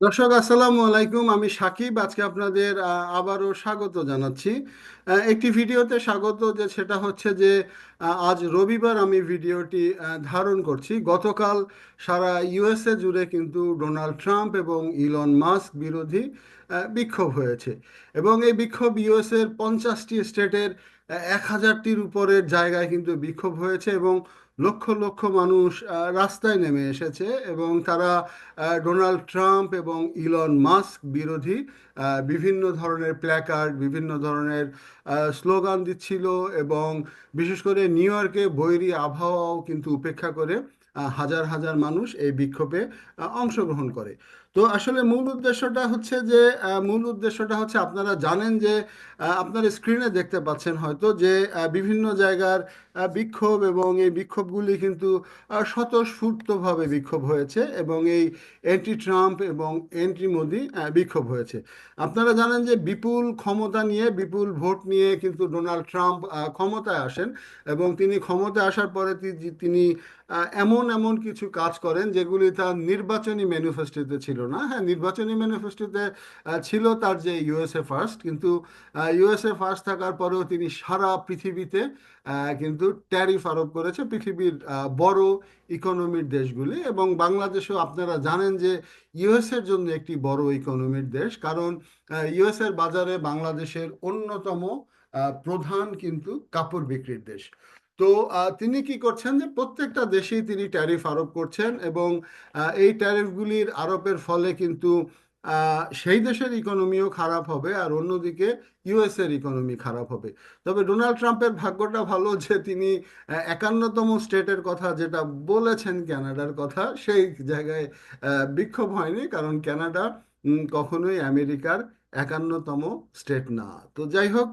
দর্শক, আসসালামু আলাইকুম। আমি সাকিব। আজকে আপনাদের আবারও স্বাগত জানাচ্ছি। একটি ভিডিওতে স্বাগত যে, সেটা হচ্ছে যে আজ রবিবার আমি ভিডিওটি ধারণ করছি। গতকাল সারা ইউএসএ জুড়ে কিন্তু ডোনাল্ড ট্রাম্প এবং ইলন মাস্ক বিরোধী বিক্ষোভ হয়েছে। এবং এই বিক্ষোভ ইউএসএর পঞ্চাশটি স্টেটের এক হাজারটির উপরের জায়গায় কিন্তু বিক্ষোভ হয়েছে এবং লক্ষ লক্ষ মানুষ রাস্তায় নেমে এসেছে এবং তারা ডোনাল্ড ট্রাম্প এবং ইলন মাস্ক বিরোধী বিভিন্ন ধরনের প্ল্যাকার্ড, বিভিন্ন ধরনের স্লোগান দিচ্ছিল এবং বিশেষ করে নিউ ইয়র্কে বৈরী আবহাওয়াও কিন্তু উপেক্ষা করে হাজার হাজার মানুষ এই বিক্ষোভে অংশগ্রহণ করে। তো আসলে মূল উদ্দেশ্যটা হচ্ছে যে মূল উদ্দেশ্যটা হচ্ছে আপনারা জানেন যে আপনার স্ক্রিনে দেখতে পাচ্ছেন হয়তো যে বিভিন্ন জায়গার বিক্ষোভ এবং এই বিক্ষোভগুলি কিন্তু স্বতঃস্ফূর্তভাবে বিক্ষোভ হয়েছে এবং এই অ্যান্টি ট্রাম্প এবং অ্যান্টি মোদি বিক্ষোভ হয়েছে। আপনারা জানেন যে বিপুল ক্ষমতা নিয়ে, বিপুল ভোট নিয়ে কিন্তু ডোনাল্ড ট্রাম্প ক্ষমতায় আসেন এবং তিনি ক্ষমতায় আসার পরে তিনি এমন এমন কিছু কাজ করেন যেগুলি তার নির্বাচনী ম্যানিফেস্টোতে ছিল। না। হ্যাঁ নির্বাচনী ম্যানিফেস্টোতে ছিল তার যে ইউএসএ ফার্স্ট কিন্তু ইউএসএ ফার্স্ট থাকার পরেও তিনি সারা পৃথিবীতে কিন্তু ট্যারিফ আরোপ করেছে পৃথিবীর বড় ইকোনমির দেশগুলি এবং বাংলাদেশও আপনারা জানেন যে ইউএসএর জন্য একটি বড় ইকোনমির দেশ। কারণ ইউএসএর বাজারে বাংলাদেশের অন্যতম প্রধান কিন্তু কাপড় বিক্রির দেশ। তো তিনি কি করছেন যে প্রত্যেকটা দেশেই তিনি ট্যারিফ আরোপ করছেন এবং এই ট্যারিফগুলির আরোপের ফলে কিন্তু সেই দেশের ইকোনমিও খারাপ হবে আর অন্যদিকে ইউএস এর ইকোনমি খারাপ হবে। তবে ডোনাল্ড ট্রাম্পের ভাগ্যটা ভালো যে তিনি একান্নতম স্টেটের কথা যেটা বলেছেন কানাডার কথা সেই জায়গায় বিক্ষোভ হয়নি কারণ উম, কখনোই আমেরিকার একান্নতম স্টেট না। তো যাই হোক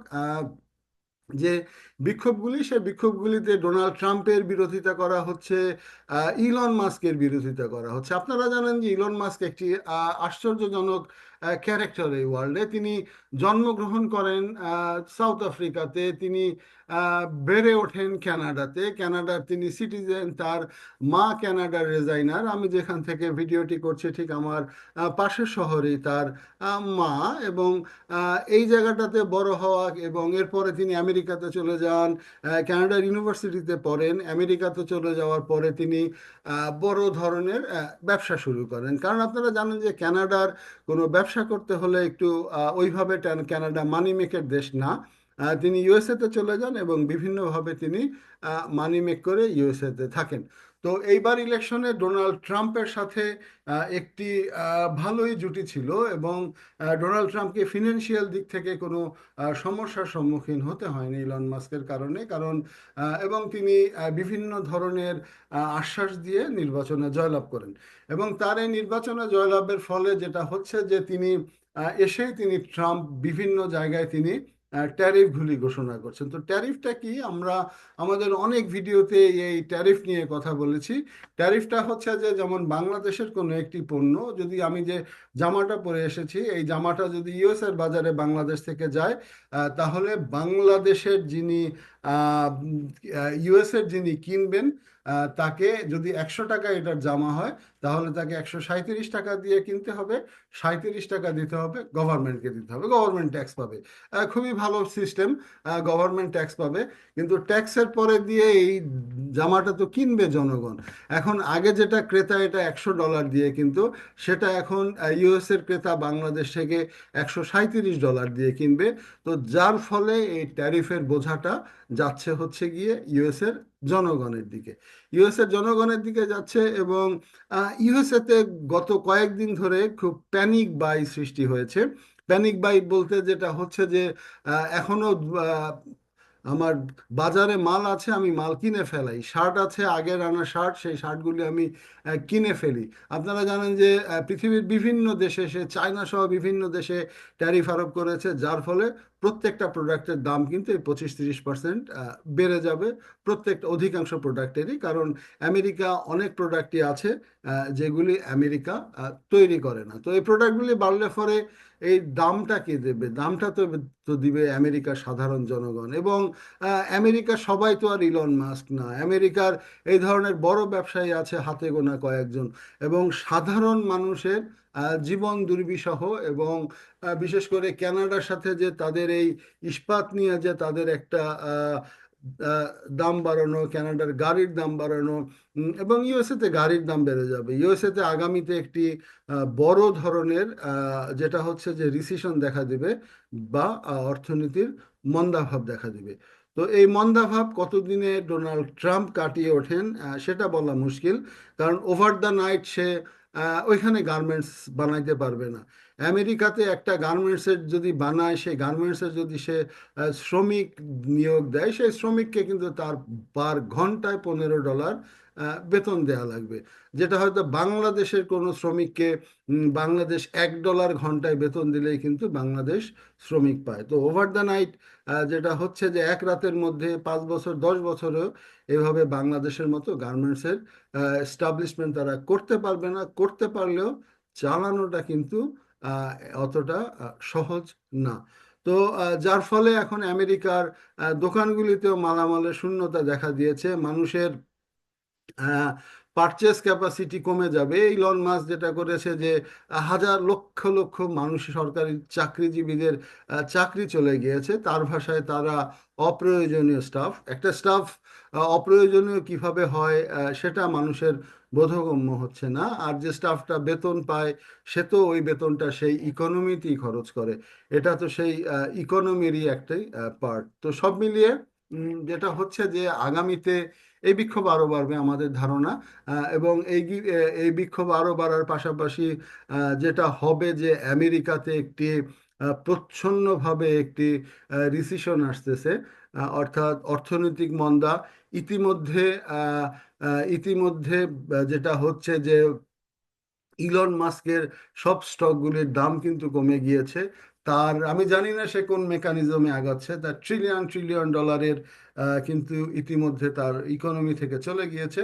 যে বিক্ষোভগুলি সে বিক্ষোভগুলিতে ডোনাল্ড ট্রাম্পের বিরোধিতা করা হচ্ছে ইলন মাস্কের বিরোধিতা করা হচ্ছে। আপনারা জানেন যে ইলন মাস্ক একটি আশ্চর্যজনক ক্যারেক্টার এই ওয়ার্ল্ডে তিনি জন্মগ্রহণ করেন সাউথ আফ্রিকাতে তিনি বেড়ে ওঠেন ক্যানাডাতে ক্যানাডার তিনি সিটিজেন তার মা ক্যানাডার রেজাইনার আমি যেখান থেকে ভিডিওটি করছি, ঠিক আমার পাশের শহরে তার মা এবং এই জায়গাটাতে বড় হওয়া এবং এরপরে তিনি আমেরিকাতে চলে যান। আহ, ক্যানাডার ইউনিভার্সিটিতে পড়েন আমেরিকাতে চলে যাওয়ার পরে তিনি বড় ধরনের ব্যবসা শুরু করেন। কারণ আপনারা জানেন যে ক্যানাডার কোনো ব্যবসা করতে হলে একটু ওইভাবে কানাডা মানি মেকের দেশ না। তিনি ইউএসএতে চলে যান এবং বিভিন্নভাবে তিনি মানি মেক করে ইউএসএতে থাকেন। তো এইবার ইলেকশনে ডোনাল্ড ট্রাম্পের সাথে একটি ভালোই জুটি ছিল এবং ডোনাল্ড ট্রাম্পকে ফিনান্সিয়াল দিক থেকে কোনো সমস্যার সম্মুখীন হতে হয়নি ইলন মাস্কের কারণে। কারণ এবং তিনি বিভিন্ন ধরনের আশ্বাস দিয়ে নির্বাচনে জয়লাভ করেন। এবং তার এই নির্বাচনে জয়লাভের ফলে যেটা হচ্ছে যে তিনি এসেই তিনি ট্রাম্প বিভিন্ন জায়গায় তিনি ট্যারিফগুলি ঘোষণা করছেন। তো ট্যারিফটা কি? আমরা আমাদের অনেক ভিডিওতে এই ট্যারিফ নিয়ে কথা বলেছি। ট্যারিফটা হচ্ছে যে, যেমন বাংলাদেশের কোনো একটি পণ্য, যদি আমি যে জামাটা পরে এসেছি, এই জামাটা যদি ইউএসএর বাজারে বাংলাদেশ থেকে যায় তাহলে বাংলাদেশের যিনি ইউএস এর যিনি কিনবেন তাকে যদি একশো টাকা এটার জামা হয়, তাহলে তাকে একশো সাঁইত্রিশ টাকা দিয়ে কিনতে হবে, সাঁইত্রিশ টাকা দিতে হবে, গভর্নমেন্টকে দিতে হবে, গভর্নমেন্ট ট্যাক্স পাবে। খুবই ভালো সিস্টেম গভর্নমেন্ট ট্যাক্স পাবে, কিন্তু ট্যাক্সের পরে দিয়ে এই জামাটা তো কিনবে জনগণ। এখন আগে যেটা ক্রেতা, এটা একশো ডলার দিয়ে কিন্তু, সেটা এখন ইউএস এর ক্রেতা বাংলাদেশ থেকে একশো সাঁইত্রিশ ডলার দিয়ে কিনবে। তো যার ফলে এই ট্যারিফের বোঝাটা যাচ্ছে হচ্ছে গিয়ে ইউএস এর জনগণের দিকে। ইউএস এর জনগণের দিকে যাচ্ছে এবং ইউএসএতে গত কয়েকদিন ধরে খুব প্যানিক বাই সৃষ্টি হয়েছে। প্যানিক বাই বলতে যেটা হচ্ছে যে এখনও আমার বাজারে মাল আছে, আমি মাল কিনে ফেলাই। শার্ট আছে, আগের আনা শার্ট, সেই শার্টগুলি আমি কিনে ফেলি। আপনারা জানেন যে পৃথিবীর বিভিন্ন দেশে, সে চায়না সহ বিভিন্ন দেশে ট্যারিফ আরোপ করেছে, যার ফলে প্রত্যেকটা প্রোডাক্টের দাম কিন্তু এই পঁচিশ তিরিশ পার্সেন্ট বেড়ে যাবে। প্রত্যেকটা অধিকাংশ প্রোডাক্টেরই কারণ আমেরিকা অনেক প্রোডাক্টই আছে যেগুলি আমেরিকা তৈরি করে না। তো এই প্রোডাক্টগুলি বাড়লে পরে এই দামটা কে দেবে? দামটা তো তো দিবে আমেরিকার সাধারণ জনগণ। এবং আমেরিকা সবাই তো আর ইলন মাস্ক না। আমেরিকার এই ধরনের বড় ব্যবসায়ী আছে হাতে গোনা কয়েকজন। এবং সাধারণ মানুষের জীবন দুর্বিষহ এবং বিশেষ করে ক্যানাডার সাথে যে তাদের এই ইস্পাত নিয়ে যে তাদের একটা দাম বাড়ানো ক্যানাডার গাড়ির দাম বাড়ানো এবং ইউএসএতে গাড়ির দাম বেড়ে যাবে। ইউএসএতে আগামীতে একটি বড় ধরনের যেটা হচ্ছে যে রিসিশন দেখা দিবে বা অর্থনীতির মন্দাভাব দেখা দিবে। তো এই মন্দাভাব কতদিনে ডোনাল্ড ট্রাম্প কাটিয়ে ওঠেন সেটা বলা মুশকিল। কারণ ওভার দ্য নাইট সে ওইখানে গার্মেন্টস বানাইতে পারবে না। আমেরিকাতে একটা গার্মেন্টসের যদি বানায়, সেই গার্মেন্টসের যদি সে শ্রমিক নিয়োগ দেয়, সেই শ্রমিককে কিন্তু তার পার ঘন্টায় পনেরো ডলার বেতন দেয়া লাগবে। যেটা হয়তো বাংলাদেশের কোনো শ্রমিককে বাংলাদেশ এক ডলার ঘন্টায় বেতন দিলেই কিন্তু বাংলাদেশ শ্রমিক পায়। তো ওভার দ্য নাইট যেটা হচ্ছে যে এক রাতের মধ্যে পাঁচ বছর, দশ বছরেও এভাবে বাংলাদেশের মতো গার্মেন্টসের এস্টাবলিশমেন্ট তারা করতে পারবে না। করতে পারলেও চালানোটা কিন্তু অতটা সহজ না। তো যার ফলে এখন আমেরিকার দোকানগুলিতেও মালামালের শূন্যতা দেখা দিয়েছে। মানুষের পারচেস ক্যাপাসিটি কমে যাবে। ইলন মাস্ক যেটা করেছে যে, হাজার লক্ষ লক্ষ মানুষ সরকারি চাকরিজীবীদের চাকরি চলে গিয়েছে। তার ভাষায় তারা অপ্রয়োজনীয় স্টাফ একটা স্টাফ অপ্রয়োজনীয় কীভাবে হয় সেটা মানুষের বোধগম্য হচ্ছে না। আর যে স্টাফটা বেতন পায়, সে তো ওই বেতনটা সেই ইকোনমিতেই খরচ করে। এটা তো সেই ইকোনমিরই একটাই পার্ট তো সব মিলিয়ে যেটা হচ্ছে যে, আগামীতে এই বিক্ষোভ আরও বাড়বে আমাদের ধারণা। এবং এই এই বিক্ষোভ আরও বাড়ার পাশাপাশি যেটা হবে যে আমেরিকাতে একটি প্রচ্ছন্নভাবে একটি রিসিশন আসতেছে অর্থাৎ অর্থনৈতিক মন্দা ইতিমধ্যে ইতিমধ্যে যেটা হচ্ছে যে ইলন মাস্কের সব স্টকগুলির দাম কিন্তু কমে গিয়েছে। তার, আমি জানি না সে কোন মেকানিজমে আগাচ্ছে, তার ট্রিলিয়ন ট্রিলিয়ন ডলারের কিন্তু ইতিমধ্যে তার ইকোনমি থেকে চলে গিয়েছে।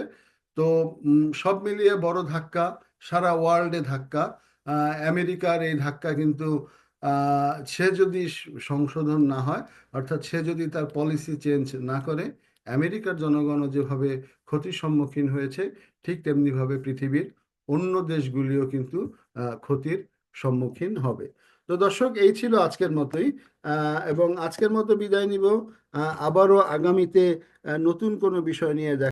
তো সব মিলিয়ে বড় ধাক্কা, সারা ওয়ার্ল্ডে ধাক্কা। আমেরিকার এই ধাক্কা কিন্তু সে যদি সংশোধন না হয়, অর্থাৎ সে যদি তার পলিসি চেঞ্জ না করে, আমেরিকার জনগণও যেভাবে ক্ষতির সম্মুখীন হয়েছে, ঠিক তেমনিভাবে পৃথিবীর অন্য দেশগুলিও কিন্তু ক্ষতির সম্মুখীন হবে। তো দর্শক, এই ছিল আজকের মতোই। এবং আজকের মতো বিদায় নিব। আবারও আগামীতে নতুন কোনো বিষয় নিয়ে দেখা